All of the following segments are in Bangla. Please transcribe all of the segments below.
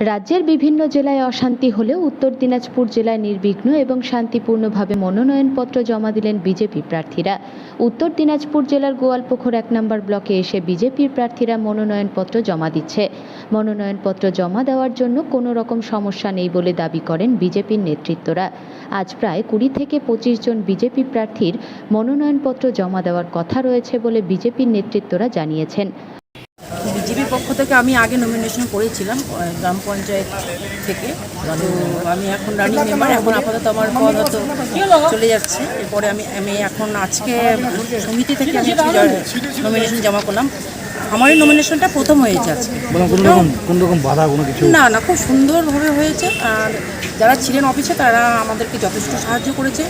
রাজ্যের বিভিন্ন জেলায় অশান্তি হলেও উত্তর দিনাজপুর জেলায় নির্বিঘ্ন এবং শান্তিপূর্ণভাবে মনোনয়নপত্র জমা দিলেন বিজেপি প্রার্থীরা। উত্তর দিনাজপুর জেলার গোয়ালপুকুর এক নম্বর ব্লকে এসে বিজেপির প্রার্থীরা মনোনয়নপত্র জমা দিচ্ছে। মনোনয়নপত্র জমা দেওয়ার জন্য কোনো রকম সমস্যা নেই বলে দাবি করেন বিজেপির নেতৃত্বরা। আজ প্রায় কুড়ি থেকে পঁচিশ জন বিজেপি প্রার্থীর মনোনয়নপত্র জমা দেওয়ার কথা রয়েছে বলে বিজেপির নেতৃত্বরা জানিয়েছেন। বিজেপির পক্ষ থেকে আমি আগে নমিনেশন করেছিলাম গ্রাম পঞ্চায়েত থেকে। তো আমি এখন রানিং মেম্বার এখন আপাতত আমার পদ হয়তো চলে যাচ্ছে। এরপরে আমি আমি এখন আজকে সমিতি থেকে আমি নমিনেশন জমা করলাম। আমারই নমিনেশনটা প্রথম হয়েছে আজকে। না না খুব সুন্দরভাবে হয়েছে। আর যারা ছিলেন অফিসে তারা আমাদেরকে যথেষ্ট সাহায্য করেছে।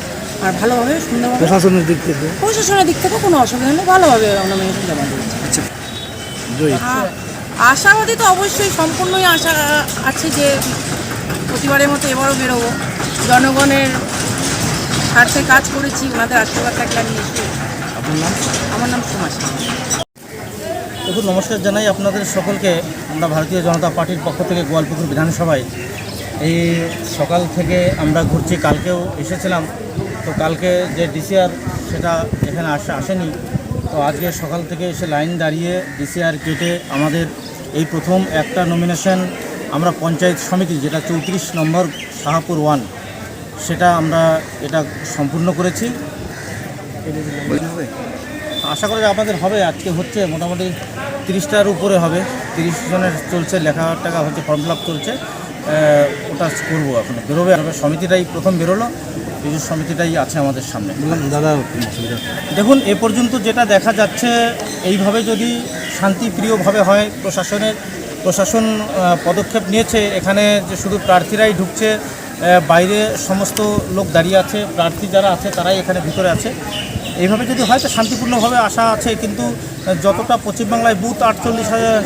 আর ভালোভাবে সুন্দরভাবে প্রশাসনের দিক থেকে? প্রশাসনের দিক থেকে কোনো অসুবিধা নেই। ভালোভাবে নমিনেশন জমা দিয়েছে। জয়ী আশাবাদী তো অবশ্যই সম্পূর্ণই আশা আছে যে প্রতিবারের মতো এবারও বেরোবো। জনগণের স্বার্থে কাজ করেছি ওনাদের আশীর্বাদ থাকলে আমি নিশ্চয়ই আপনার নাম? আমার নাম সুমাস দেখুন নমস্কার জানাই আপনাদের সকলকে। আমরা ভারতীয় জনতা পার্টির পক্ষ থেকে গোয়ালপুকুর বিধানসভায়। এই সকাল থেকে আমরা ঘুরছি কালকেও এসেছিলাম। তো কালকে যে ডিসিআর সেটা এখানে আসা আসেনি। তো আজকে সকাল থেকে এসে লাইন দাঁড়িয়ে ডিসিআর কেটে আমাদের এই প্রথম একটা নমিনেশন আমরা পঞ্চায়েত সমিতি, যেটা চৌত্রিশ নম্বর শাহাপুর ওয়ান, সেটা আমরা এটা সম্পূর্ণ করেছি। আশা করি আপনাদের হবে, আজকে হচ্ছে মোটামুটি তিরিশটার উপরে হবে। তিরিশ জনের চলছে, লেখা টাকা হচ্ছে ফর্ম ফিল চলছে। ওটা করব এখন, বেরোবে, সমিতিটাই প্রথম বেরোলো। বিজু সমিতিটাই আছে আমাদের সামনে। দাদা দেখুন এ পর্যন্ত যেটা দেখা যাচ্ছে এইভাবে যদি শান্তিপ্রিয়ভাবে হয় প্রশাসনের প্রশাসন পদক্ষেপ নিয়েছে এখানে যে শুধু প্রার্থীরাই ঢুকছে বাইরে সমস্ত লোক দাঁড়িয়ে আছে প্রার্থী যারা আছে তারাই এখানে ভিতরে আছে। এইভাবে যদি হয় তো শান্তিপূর্ণভাবে আশা আছে কিন্তু যতটা পশ্চিমবাংলায় বুথ আটচল্লিশ হাজার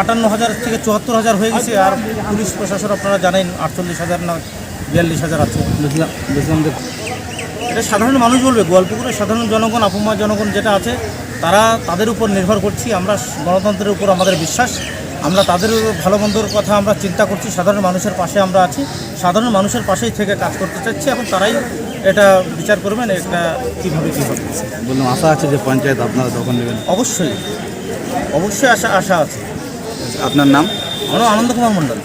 আটান্ন হাজার থেকে চুয়াত্তর হাজার হয়ে গেছে আর পুলিশ প্রশাসন আপনারা জানেন আটচল্লিশ হাজার না বিয়াল্লিশ হাজার আছে। এটা সাধারণ মানুষ বলবে গোয়ালপুকুরের সাধারণ জনগণ আপুমা জনগণ যেটা আছে তারা তাদের উপর নির্ভর করছি। আমরা গণতন্ত্রের উপর আমাদের বিশ্বাস আমরা তাদের ভালো মন্দর কথা আমরা চিন্তা করছি সাধারণ মানুষের পাশে আমরা আছি সাধারণ মানুষের পাশেই থেকে কাজ করতে চাচ্ছি এবং তারাই এটা বিচার করবেন এটা কীভাবে কী হবে। বললাম আশা আছে যে পঞ্চায়েত আপনারা তখন নেবেন। অবশ্যই অবশ্যই আশা আশা আছে। আপনার নাম? আমার আনন্দ কুমার মণ্ডল।